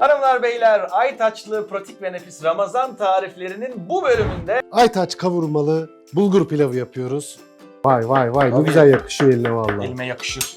Hanımlar beyler Aytaçlı pratik ve nefis Ramazan tariflerinin bu bölümünde Aytaç kavurmalı bulgur pilavı yapıyoruz. Vay vay vay ne Abi. güzel yakışıyor eline vallahi. elime yakışır.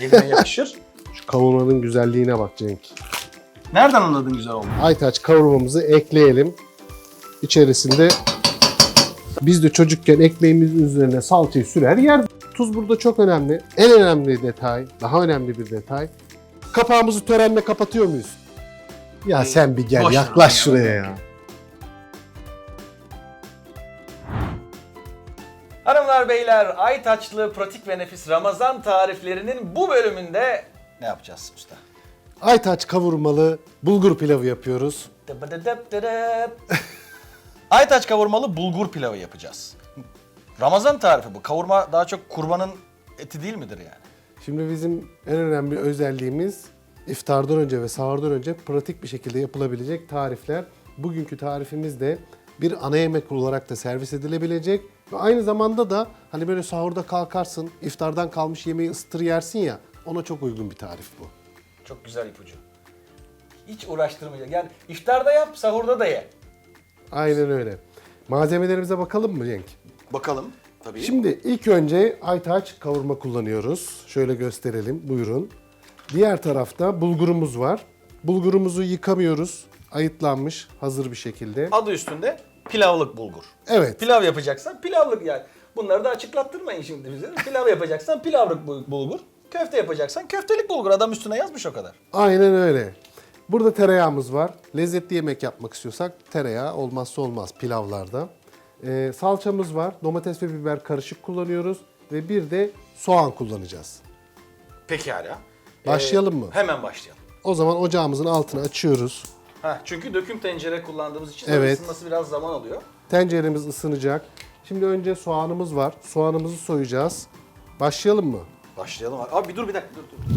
Elime yakışır. Şu kavurmanın güzelliğine bak Cenk. Nereden anladın güzel olduğunu? Aytaç kavurmamızı ekleyelim. İçerisinde biz de çocukken ekmeğimizin üzerine salçayı sürer yer. Tuz burada çok önemli. En önemli detay, daha önemli bir detay. Kapağımızı törenle kapatıyor muyuz? Ya sen bir gel boş ver yaklaş ya. şuraya ya. Hanımlar beyler Aytaçlı pratik ve nefis Ramazan tariflerinin bu bölümünde ne yapacağız usta? Aytaç kavurmalı bulgur pilavı yapıyoruz. Aytaç kavurmalı bulgur pilavı yapacağız. Ramazan tarifi bu. Kavurma daha çok kurbanın eti değil midir yani? Şimdi bizim en önemli özelliğimiz iftardan önce ve sahurdan önce pratik bir şekilde yapılabilecek tarifler. Bugünkü tarifimiz de bir ana yemek olarak da servis edilebilecek ve aynı zamanda da hani böyle sahurda kalkarsın, iftardan kalmış yemeği ısıtır yersin ya ona çok uygun bir tarif bu. Çok güzel ipucu. Hiç uğraştırmayacak. Yani iftarda yap, sahurda da ye. Aynen öyle. Malzemelerimize bakalım mı Cenk? Bakalım. Tabii. Şimdi ilk önce aytaç kavurma kullanıyoruz. Şöyle gösterelim. Buyurun. Diğer tarafta bulgurumuz var. Bulgurumuzu yıkamıyoruz. Ayıtlanmış, hazır bir şekilde. adı üstünde pilavlık bulgur. Evet. Pilav yapacaksan pilavlık yani. Bunları da açıklattırmayın şimdi bize. Pilav yapacaksan pilavlık bul- bulgur. Köfte yapacaksan köftelik bulgur. Adam üstüne yazmış o kadar. Aynen öyle. Burada tereyağımız var. Lezzetli yemek yapmak istiyorsak tereyağı olmazsa olmaz pilavlarda. Ee, salçamız var. Domates ve biber karışık kullanıyoruz. Ve bir de soğan kullanacağız. Pekala. Başlayalım mı? Hemen başlayalım. O zaman ocağımızın altını açıyoruz. Ha, çünkü döküm tencere kullandığımız için Evet. ısınması biraz zaman alıyor. Tenceremiz ısınacak. Şimdi önce soğanımız var. Soğanımızı soyacağız. Başlayalım mı? Başlayalım abi. Abi bir dur bir dakika dur dur.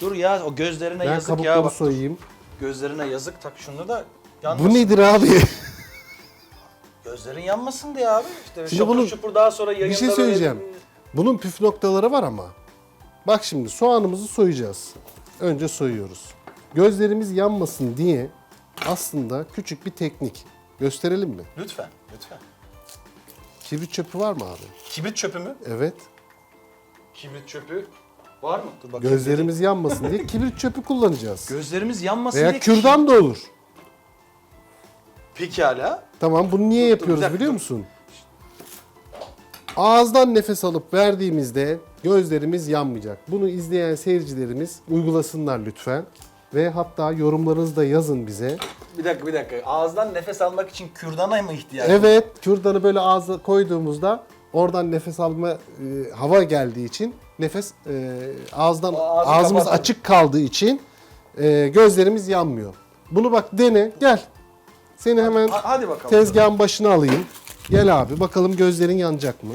Dur ya o gözlerine Ben yazık ya kabukları bak. soyayım. Gözlerine yazık tak şunu da yanmasın. Bu nedir abi? Gözlerin yanmasın diye abi. İşte Şimdi şapur bunun- şupur daha sonra yayında Bir şey böyle- söyleyeceğim. Bunun püf noktaları var ama. Bak şimdi soğanımızı soyacağız. Önce soyuyoruz. Gözlerimiz yanmasın diye aslında küçük bir teknik. Gösterelim mi? Lütfen, lütfen. Kibrit çöpü var mı abi? Kibrit çöpü mü? Evet. Kibrit çöpü var mı? Dur bakayım. Gözlerimiz yanmasın diye kibrit çöpü kullanacağız. Gözlerimiz yanmasın Veya diye kürdan da olur. Pekala. Tamam bunu niye Dur, yapıyoruz bir dakika, biliyor dur. musun? Ağızdan nefes alıp verdiğimizde gözlerimiz yanmayacak. Bunu izleyen seyircilerimiz uygulasınlar lütfen. Ve hatta yorumlarınızı da yazın bize. Bir dakika bir dakika. Ağızdan nefes almak için kürdana mı ihtiyaç? Evet, kürdanı böyle ağza koyduğumuzda oradan nefes alma e, hava geldiği için nefes e, ağızdan ağzı ağzımız kapatalım. açık kaldığı için e, gözlerimiz yanmıyor. Bunu bak dene, gel. Seni hemen Ha- hadi bakalım. tezgahın başına alayım. Gel abi bakalım gözlerin yanacak mı?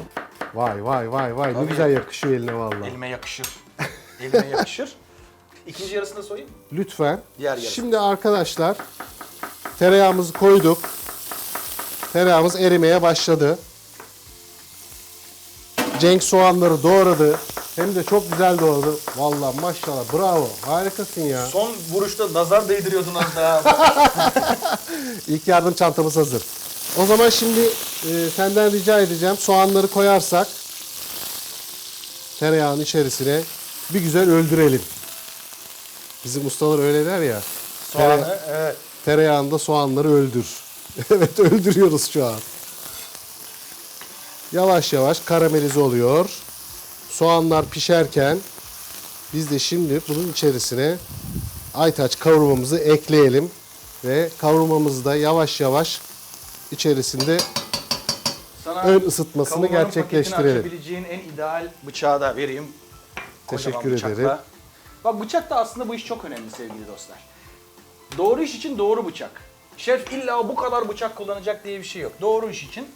Vay vay vay vay ne güzel yakışıyor eline vallahi. Elime yakışır. Elime yakışır. İkinci yarısını da soyayım. Lütfen. Diğer yarısı. Şimdi arkadaşlar tereyağımızı koyduk. Tereyağımız erimeye başladı. Cenk soğanları doğradı. Hem de çok güzel doğradı. Vallahi maşallah bravo. Harikasın ya. Son vuruşta nazar değdiriyordun az daha. İlk yardım çantamız hazır. O zaman şimdi e, senden rica edeceğim soğanları koyarsak tereyağın içerisine bir güzel öldürelim. Bizim ustalar öyle der ya. Soğanı evet. Tereyağında soğanları öldür. evet öldürüyoruz şu an. Yavaş yavaş karamelize oluyor. Soğanlar pişerken biz de şimdi bunun içerisine aytaç kavurmamızı ekleyelim. Ve kavurmamızı da yavaş yavaş içerisinde Sana ön ısıtmasını kavurmanın paketini gerçekleştirelim. açabileceğin en ideal bıçağı da vereyim. Kocaman Teşekkür bıçakla. ederim. Bak bıçak da aslında bu iş çok önemli sevgili dostlar. Doğru iş için doğru bıçak. Şef illa bu kadar bıçak kullanacak diye bir şey yok. Doğru iş için.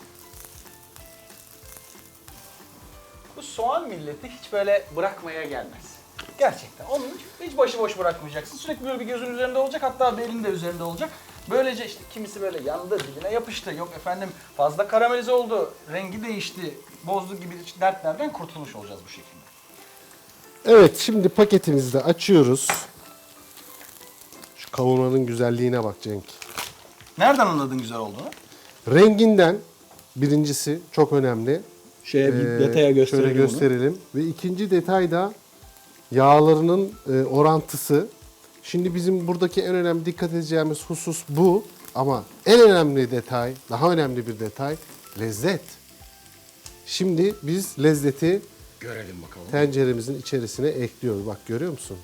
Bu soğan milleti hiç böyle bırakmaya gelmez. Gerçekten. Onu hiç, hiç başıboş bırakmayacaksın. Sürekli böyle bir gözün üzerinde olacak. Hatta bir elin de üzerinde olacak. Böylece işte kimisi böyle yandı, dibine yapıştı. Yok efendim fazla karamelize oldu, rengi değişti, bozdu gibi dertlerden kurtulmuş olacağız bu şekilde. Evet şimdi paketimizi de açıyoruz. Şu kavurmanın güzelliğine bak Cenk. Nereden anladın güzel olduğunu? Renginden birincisi çok önemli. Şeye Ee, Şöyle gösterelim. Ve ikinci detay da yağlarının e, orantısı. Şimdi bizim buradaki en önemli dikkat edeceğimiz husus bu. Ama en önemli detay, daha önemli bir detay lezzet. Şimdi biz lezzeti Görelim bakalım. tenceremizin içerisine ekliyoruz. Bak görüyor musun?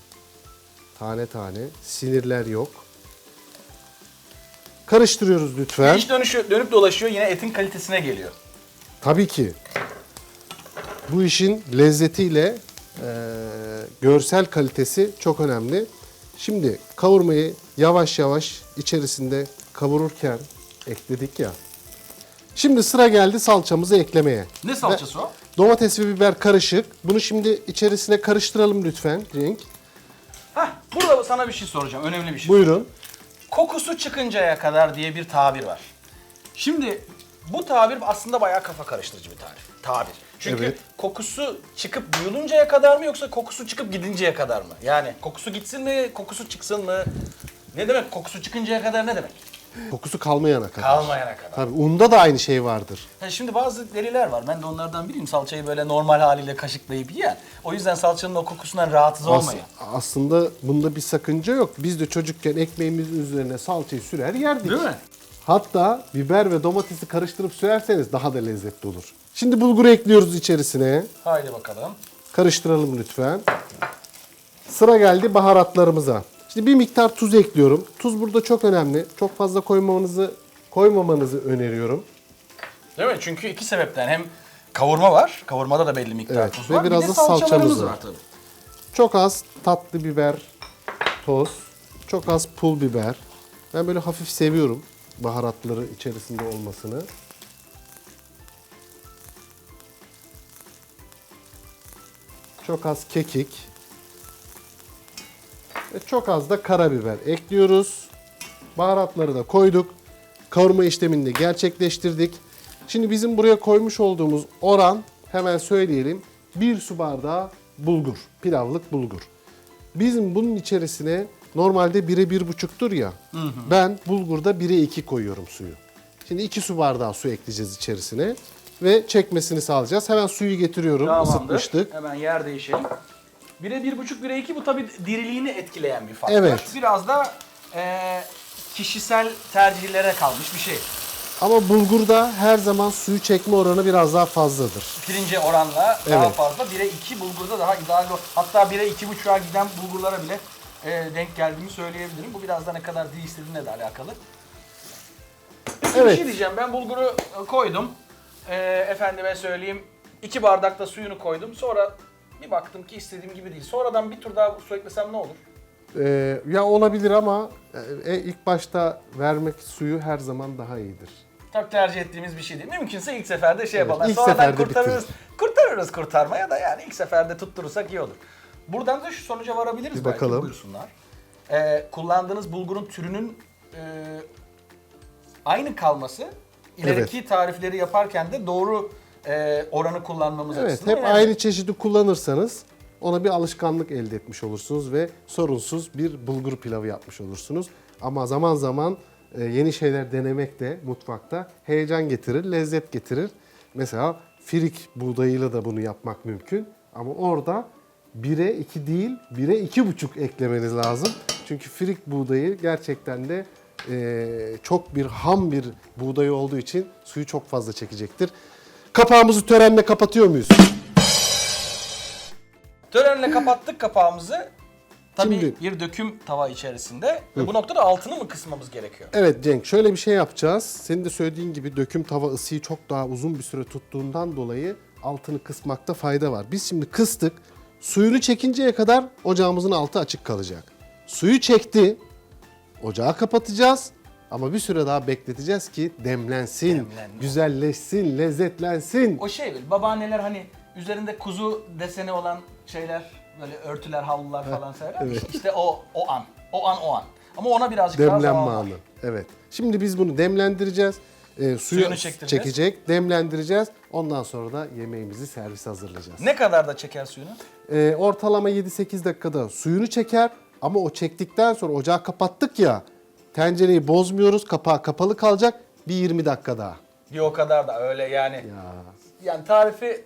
Tane tane. Sinirler yok. Karıştırıyoruz lütfen. İş dönüşü, dönüp dolaşıyor yine etin kalitesine geliyor. Tabii ki. Bu işin lezzetiyle e, görsel kalitesi çok önemli. Şimdi kavurmayı yavaş yavaş içerisinde kavururken ekledik ya. Şimdi sıra geldi salçamızı eklemeye. Ne salçası o? Domates ve biber karışık. Bunu şimdi içerisine karıştıralım lütfen Cenk. Hah, burada sana bir şey soracağım. Önemli bir şey. Buyurun. Kokusu çıkıncaya kadar diye bir tabir var. Şimdi bu tabir aslında bayağı kafa karıştırıcı bir tarif. Tabir. Çünkü Evet. kokusu çıkıp duyuluncaya kadar mı yoksa kokusu çıkıp gidinceye kadar mı? Yani kokusu gitsin mi, kokusu çıksın mı? Ne demek kokusu çıkıncaya kadar ne demek? Kokusu kalmayana kadar. Kalmayana kadar. Tabii unda da aynı şey vardır. Ha, şimdi bazı deliler var. Ben de onlardan biriyim. Salçayı böyle normal haliyle kaşıklayıp yiyen. O yüzden salçanın o kokusundan rahatsız As- olmayın. aslında bunda bir sakınca yok. Biz de çocukken ekmeğimizin üzerine salçayı sürer yerdik. Değil mi? Hatta biber ve domatesi karıştırıp sürerseniz daha da lezzetli olur. Şimdi bulguru ekliyoruz içerisine. Haydi bakalım. Karıştıralım lütfen. Sıra geldi baharatlarımıza. Şimdi bir miktar tuz ekliyorum. Tuz burada çok önemli. Çok fazla koymamanızı koymamanızı öneriyorum. Değil mi? Çünkü iki sebepten hem kavurma var. Kavurmada da belli miktar Evet, tuz ve var. biraz bir de salçamız var. var tabii. Çok az tatlı biber, toz, çok az pul biber. Ben böyle hafif seviyorum baharatları içerisinde olmasını. Çok az kekik. Ve çok az da karabiber ekliyoruz. Baharatları da koyduk. Kavurma işlemini de gerçekleştirdik. Şimdi bizim buraya koymuş olduğumuz oran hemen söyleyelim. 1 su bardağı bulgur, pilavlık bulgur. Bizim bunun içerisine normalde 1'e 1,5'tur ya. Ben bulgurda 1'e 2 koyuyorum suyu. Şimdi 2 su bardağı su ekleyeceğiz içerisine ve çekmesini sağlayacağız. Hemen suyu getiriyorum. Tamamdır. Isıtmıştık. Hemen yer değişelim. 1'e 1,5, 1'e 2 bu tabii diriliğini etkileyen bir faktör. Evet. Biraz da eee, kişisel tercihlere kalmış bir şey. Ama bulgurda her zaman suyu çekme oranı biraz daha fazladır. Pirince oranla daha Evet. fazla. 1'e 2 bulgurda daha ideal. o- Hatta 1'e 2,5'a giden bulgurlara bile eee, denk geldiğimi söyleyebilirim. Bu biraz da ne kadar değiştirdiğine de alakalı. Peki bir Evet. şey diyeceğim. Ben bulguru e, koydum. Eee efendime söyleyeyim. 2 bardak da suyunu koydum. Sonra bir baktım ki istediğim gibi değil. Sonradan bir tur daha su eklesem ne olur? Ee, ya olabilir ama e, ilk başta vermek suyu her zaman daha iyidir. Çok tercih ettiğimiz bir şey değil. Mümkünse ilk seferde şey Evet, yapalım. ilk Sonradan seferde kurtarırız. Kurtarırız kurtarmaya da yani ilk seferde tutturursak iyi olur. Buradan da şu sonuca varabiliriz Bir belki. bakalım. Buyursunlar. Ee, kullandığınız bulgurun türünün e, aynı kalması ileriki tarifleri yaparken de doğru e, oranı kullanmamız Evet, açısından hep önemli. aynı çeşidi kullanırsanız ona bir alışkanlık elde etmiş olursunuz ve sorunsuz bir bulgur pilavı yapmış olursunuz. Ama zaman zaman e, yeni şeyler denemek de mutfakta heyecan getirir, lezzet getirir. Mesela firik buğdayıyla da bunu yapmak mümkün. Ama orada 1'e 2 değil, 1'e 2,5 eklemeniz lazım. Çünkü firik buğdayı gerçekten de e, çok bir ham bir buğday olduğu için suyu çok fazla çekecektir. Kapağımızı törenle kapatıyor muyuz? Törenle kapattık kapağımızı. Tabii Şimdi- bir döküm tava içerisinde. Ve bu noktada altını mı kısmamız gerekiyor? Evet Cenk şöyle bir şey yapacağız. Senin de söylediğin gibi döküm tava ısıyı çok daha uzun bir süre tuttuğundan dolayı altını kısmakta fayda var. Biz şimdi kıstık. Suyunu çekinceye kadar ocağımızın altı açık kalacak. Suyu çekti. Ocağı kapatacağız. Ama bir süre daha bekleteceğiz ki demlensin, Demlenme. güzelleşsin, lezzetlensin. O şey böyle babaanneler hani üzerinde kuzu deseni olan şeyler böyle örtüler, havlular falan sever. evet. İşte o o an. O an o an. Ama ona birazcık daha Demlenme zaman var. anı. Evet. Şimdi biz bunu demlendireceğiz. Ee, suyu Suyunu çektireceğiz. çekecek, demlendireceğiz. Ondan sonra da yemeğimizi servise hazırlayacağız. Ne kadar da çeker suyunu? Ee, ortalama 7-8 dakikada suyunu çeker Ama o çektikten sonra ocağı kapattık ya. Tencereyi bozmuyoruz. Kapağı kapalı kalacak. Bir 20 dakika daha. Bir o kadar da öyle yani. Ya Yani tarifi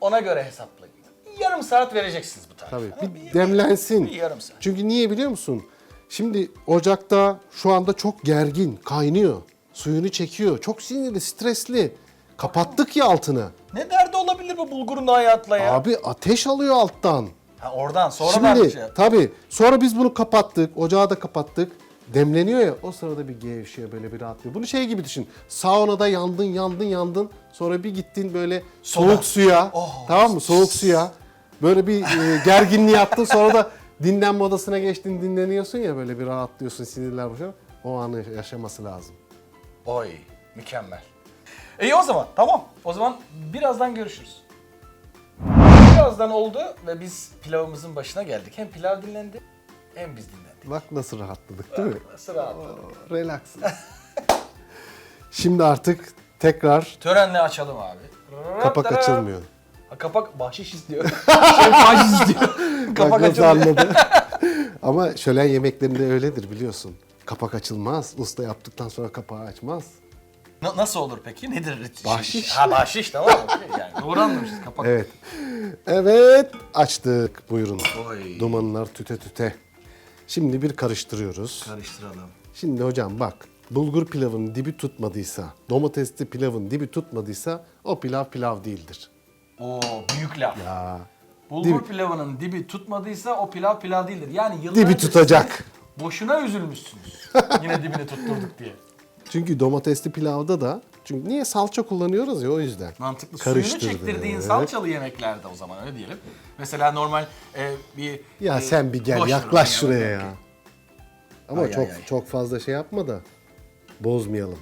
ona göre hesaplayın. Yarım saat vereceksiniz bu tarifi. tabii Ha, bir demlensin. Bir yarım saat. Çünkü niye biliyor musun? Şimdi ocakta şu anda çok gergin, kaynıyor. Suyunu çekiyor. Çok sinirli, stresli. Kapattık ya altını. Ne derdi olabilir bu bulgurun hayatla ya? Abi ateş alıyor alttan. Ha, oradan sonradan Şimdi şey. tabii sonra biz bunu kapattık, ocağı da kapattık. Demleniyor ya o sırada bir gevşiyor böyle bir rahatlıyor. Bunu şey gibi düşün. Saunada yandın yandın yandın. Sonra bir gittin böyle Soda. soğuk suya. Oh. Tamam mı? Soğuk suya. Böyle bir e, gerginliği yaptın sonra da dinlenme odasına geçtin dinleniyorsun ya böyle bir rahatlıyorsun sinirler boşalıyor. O anı yaşaması lazım. Oy mükemmel. İyi o zaman tamam. O zaman birazdan görüşürüz. Birazdan oldu ve biz pilavımızın başına geldik. Hem pilav dinlendi hem biz dinlendik. Bak nasıl rahatladık değil mi? Nasıl rahatladık. Relax. Şimdi artık tekrar Törenle açalım abi. kapak açılmıyor. Ha, kapak bahşiş istiyor. bahşiş istiyor. kapak Bak nasıl açılmıyor. anladı. Ama şölen yemeklerinde öyledir biliyorsun. Kapak açılmaz. Usta yaptıktan sonra kapağı açmaz. Na- nasıl olur peki? Nedir? Bahşiş. Ha bahşiş tamam. okey. Yani doğru anlamışız kapak. Evet. Evet açtık. Buyurun. Oy. Dumanlar tüte tüte. Şimdi bir karıştırıyoruz. Karıştıralım. Şimdi hocam bak. Bulgur pilavın dibi tutmadıysa, domatesli pilavın dibi tutmadıysa o pilav pilav değildir. Oo büyük laf. Ya. Bulgur Dibi- pilavının dibi tutmadıysa o pilav pilav değildir. Yani yıllarca Dibi tutacak. siz Boşuna üzülmüşsünüz. Yine dibini tutturduk diye. Çünkü domatesli pilavda da çünkü niye salça kullanıyoruz ya o yüzden. Mantıklı. Suyunu çektirdiğin salçalı yemeklerde o zaman öyle diyelim. Mesela normal e, bir... Ya e, sen bir gel yaklaş şuraya ya. Ama Ay, çok ay, ay. çok fazla şey yapma da bozmayalım.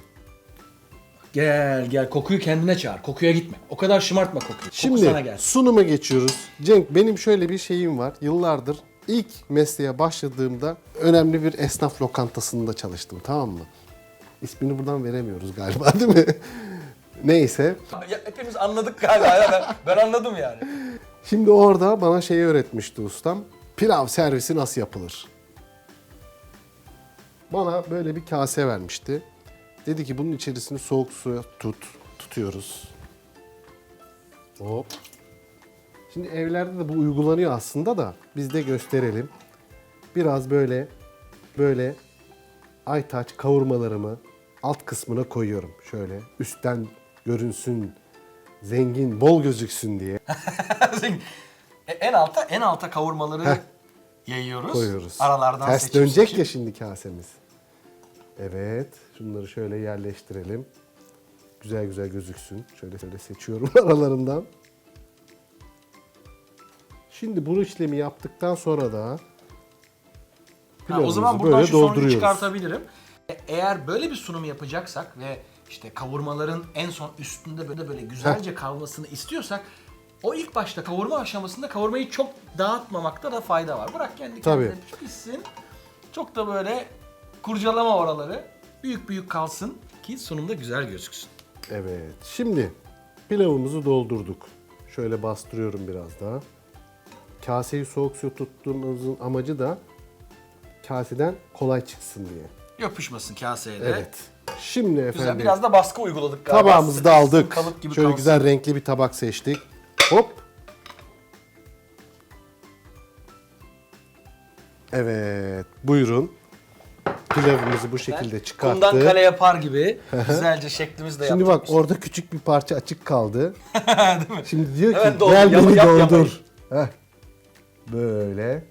Gel gel kokuyu kendine çağır. Kokuya gitme. O kadar şımartma kokuyu. Koku Şimdi sana gelsin. sunuma geçiyoruz. Cenk benim şöyle bir şeyim var. Yıllardır ilk mesleğe başladığımda önemli bir esnaf lokantasında çalıştım tamam mı? İsmini buradan veremiyoruz galiba değil mi? Neyse. Ya, hepimiz anladık galiba ya ben, ben anladım yani. Şimdi orada bana şeyi öğretmişti ustam. Pilav servisi nasıl yapılır? Bana böyle bir kase vermişti. Dedi ki bunun içerisini soğuk suya tut. Tutuyoruz. Hop. Şimdi evlerde de bu uygulanıyor aslında da biz de gösterelim. Biraz böyle böyle aytaç kavurmalarımı alt kısmına koyuyorum. Şöyle üstten görünsün, zengin, bol gözüksün diye. E, en alta en alta kavurmaları yayıyoruz. koyuyoruz. Aralardan Ters dönecek seçip. ya şimdi kasemiz. Evet. Şunları şöyle yerleştirelim. Güzel güzel gözüksün. Şöyle şöyle seçiyorum aralarından. Şimdi bu işlemi yaptıktan sonra da Ha, o zaman buradan böyle şu sonucu çıkartabilirim. E, Eğer böyle bir sunum yapacaksak ve işte kavurmaların en son üstünde böyle böyle güzelce kalmasını istiyorsak o ilk başta kavurma aşamasında kavurmayı çok dağıtmamakta da fayda var. Bırak kendi kendine Tabii. pişsin. Çok da böyle kurcalama oraları. Büyük büyük kalsın ki sunumda güzel gözüksün. Evet. Şimdi pilavımızı doldurduk. Şöyle bastırıyorum biraz daha. Kaseyi soğuk suya tuttuğumuzun amacı da kaseden kolay çıksın diye. Yapışmasın kaseye de. Evet. Şimdi efendim. Güzel biraz da baskı uyguladık galiba. Tabağımızı da aldık. Kalıp gibi Şöyle kalsın. güzel renkli bir tabak seçtik. Hop. Evet. Buyurun. Pilavımızı bu şekilde çıkarttık. Kumdan kale yapar gibi güzelce şeklimizi de Şimdi yaptık. bak orada küçük bir parça açık kaldı. Şimdi diyor ki Hemen doldur, gel yap- beni yap doldur. Heh. Böyle.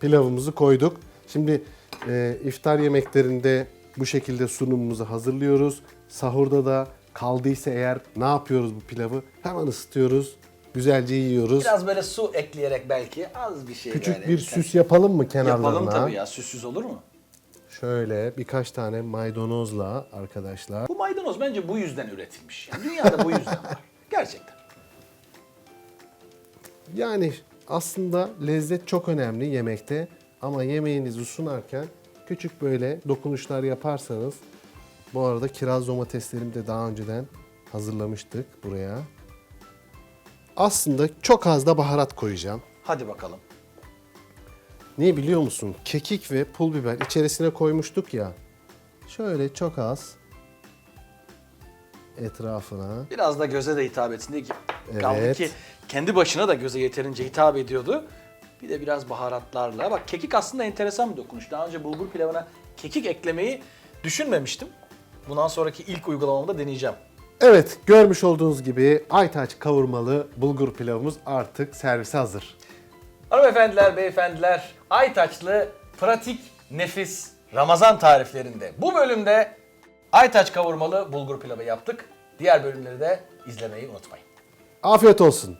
Pilavımızı koyduk. Şimdi e, iftar yemeklerinde bu şekilde sunumumuzu hazırlıyoruz. Sahurda da kaldıysa eğer ne yapıyoruz bu pilavı? Hemen ısıtıyoruz. Güzelce yiyoruz. Biraz böyle su ekleyerek belki az bir şey Küçük böyle. bir süs yapalım mı kenarlarına? Yapalım tabii ya süssüz olur mu? Şöyle birkaç tane maydanozla arkadaşlar. Bu maydanoz bence bu yüzden üretilmiş. Yani dünyada bu yüzden var. Gerçekten. Yani aslında lezzet çok önemli yemekte ama yemeğinizi sunarken küçük böyle dokunuşlar yaparsanız bu arada kiraz domateslerimi de daha önceden hazırlamıştık buraya. Aslında çok az da baharat koyacağım. Hadi bakalım. Ne biliyor musun? Kekik ve pul biber içerisine koymuştuk ya. Şöyle çok az etrafına. Biraz da göze de hitap etsin diye ki Evet. kaldı ki kendi başına da göze yeterince hitap ediyordu. Bir de biraz baharatlarla. Bak kekik aslında enteresan bir dokunuş. Daha önce bulgur pilavına kekik eklemeyi düşünmemiştim. Bundan sonraki ilk uygulamamda deneyeceğim. Evet, görmüş olduğunuz gibi aytaç kavurmalı bulgur pilavımız artık servise hazır. Hanımefendiler, beyefendiler, Aytaçlı pratik nefis Ramazan tariflerinde bu bölümde Aytaç kavurmalı bulgur pilavı yaptık. Diğer bölümleri de izlemeyi unutmayın. Afiyet olsun.